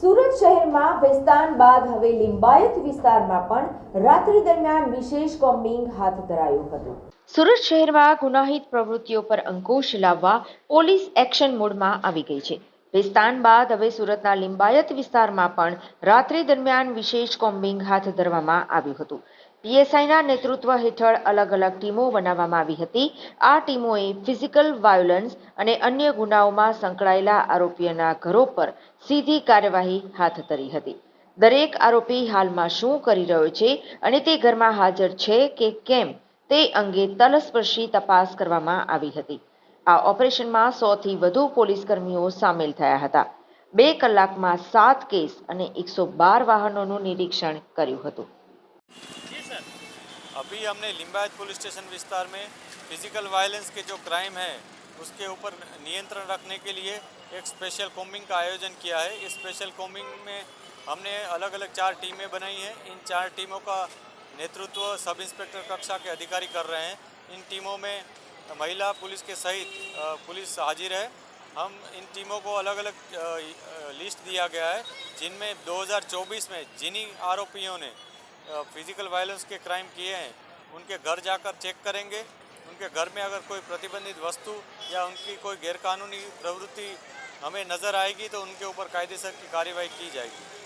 સુરત શહેરમાં વિસ્તાન બાદ હવે લિંબાયત વિસ્તારમાં પણ રાત્રિ દરમિયાન વિશેષ કોમ્બિંગ હાથ ધરાયું હતું. સુરત શહેરમાં ગુનાહિત પ્રવૃત્તિઓ પર અંકુશ લાવવા પોલીસ એક્શન મોડમાં આવી ગઈ છે. વિસ્તાન બાદ હવે સુરતના લિંબાયત વિસ્તારમાં પણ રાત્રિ દરમિયાન વિશેષ કોમ્બિંગ હાથ ધરવામાં આવ્યું હતું. પીએસઆઈના નેતૃત્વ હેઠળ અલગ અલગ ટીમો બનાવવામાં આવી હતી. આ ટીમોએ ફિઝિકલ વાયોલન્સ અને અન્ય ગુનાઓમાં સંકળાયેલા આરોપીઓના ઘરો પર સીધી કાર્યવાહી હાથ ધરી હતી. દરેક આરોપી હાલમાં શું કરી રહ્યો છે અને તે ઘરમાં હાજર છે કે કેમ તે અંગે તલસ્પર્શી તપાસ કરવામાં આવી હતી. આ ઓપરેશનમાં સોથી વધુ પોલીસકર્મીઓ સામેલ થયા હતા. બે કલાકમાં સાત કેસ અને એકસો બાર વાહનોનું નિરીક્ષણ કર્યું હતું. अभी हमने लिंबायत पुलिस स्टेशन विस्तार में फ़िज़िकल वायलेंस के जो क्राइम है, उसके ऊपर नियंत्रण रखने के लिए एक स्पेशल कॉम्बिंग का आयोजन किया है। इस स्पेशल कॉम्बिंग में हमने अलग अलग चार टीमें बनाई हैं। इन चार टीमों का नेतृत्व सब इंस्पेक्टर कक्षा के अधिकारी कर रहे हैं। इन टीमों में महिला पुलिस के सहित पुलिस हाजिर है। हम इन टीमों को अलग अलग लिस्ट दिया गया है, जिनमें 2024 में जिन्हीं आरोपियों ने फ़िज़िकल वायलेंस के क्राइम किए हैं, उनके घर जाकर चेक करेंगे। उनके घर में अगर कोई प्रतिबंधित वस्तु या उनकी कोई गैरकानूनी प्रवृत्ति हमें नज़र आएगी तो उनके ऊपर कायदेसर की कार्रवाई की जाएगी।